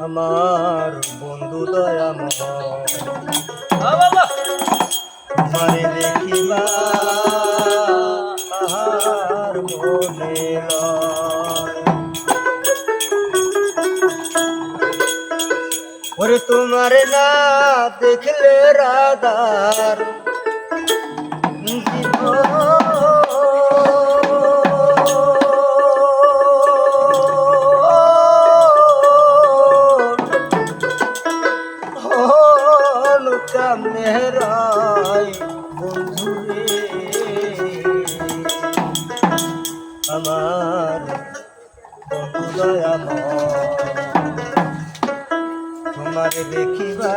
আমার বন্ধু দয়াময় দেখিবা তাহার মনে ওরে তোমার না দেখলে রাধার চান মেহরায় বন্ধুরে। আমার তোমার দেখিবা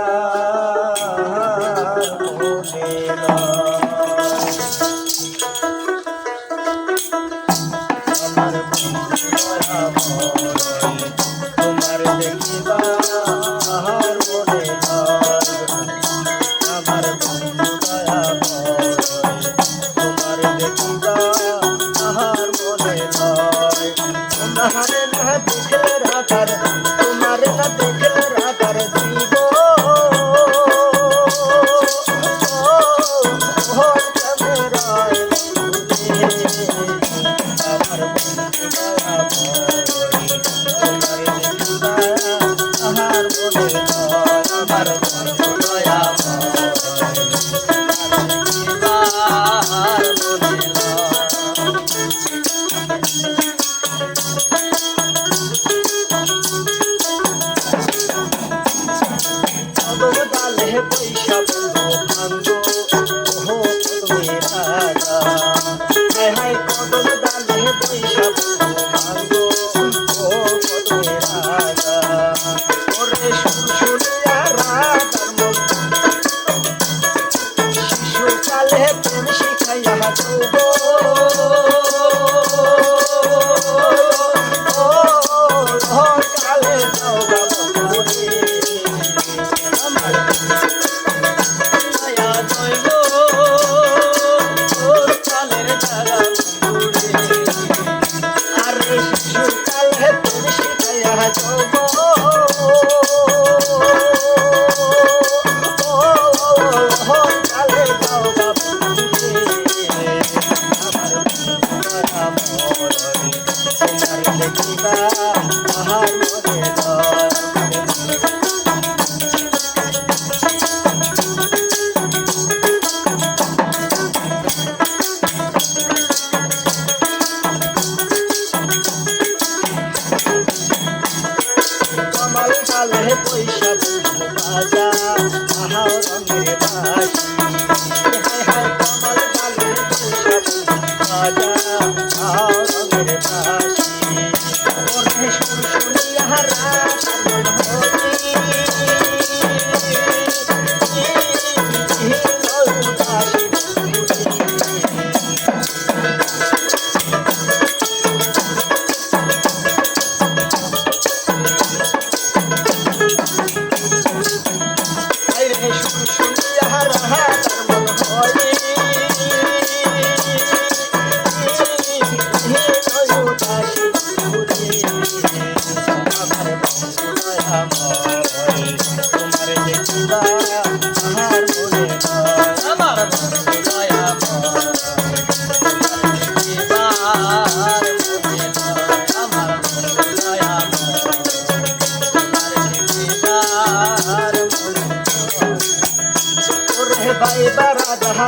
রেহাই কদম দালে পয়সা মাঙ্গো ও কদমে রাজা ওরে শুনশুনিয়া রাজার মন শিশুকালে প্রেম শিখাইয়া যৌব কালে পয়সা বাজা আহা রঙের বাজা।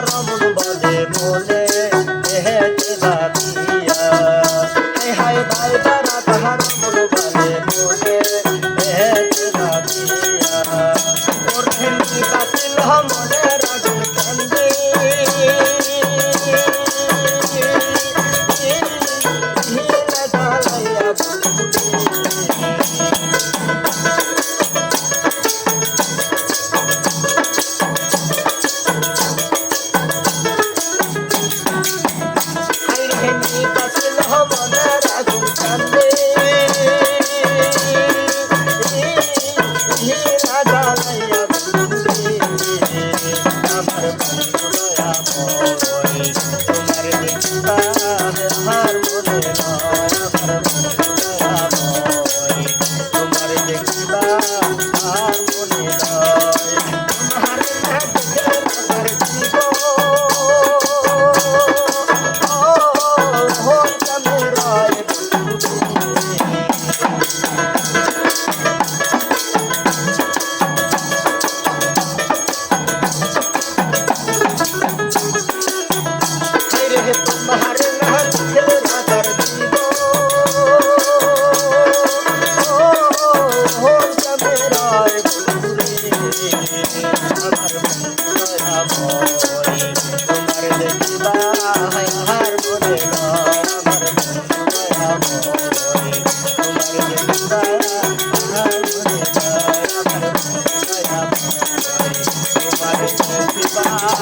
Ramos do Bye.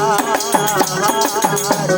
ধার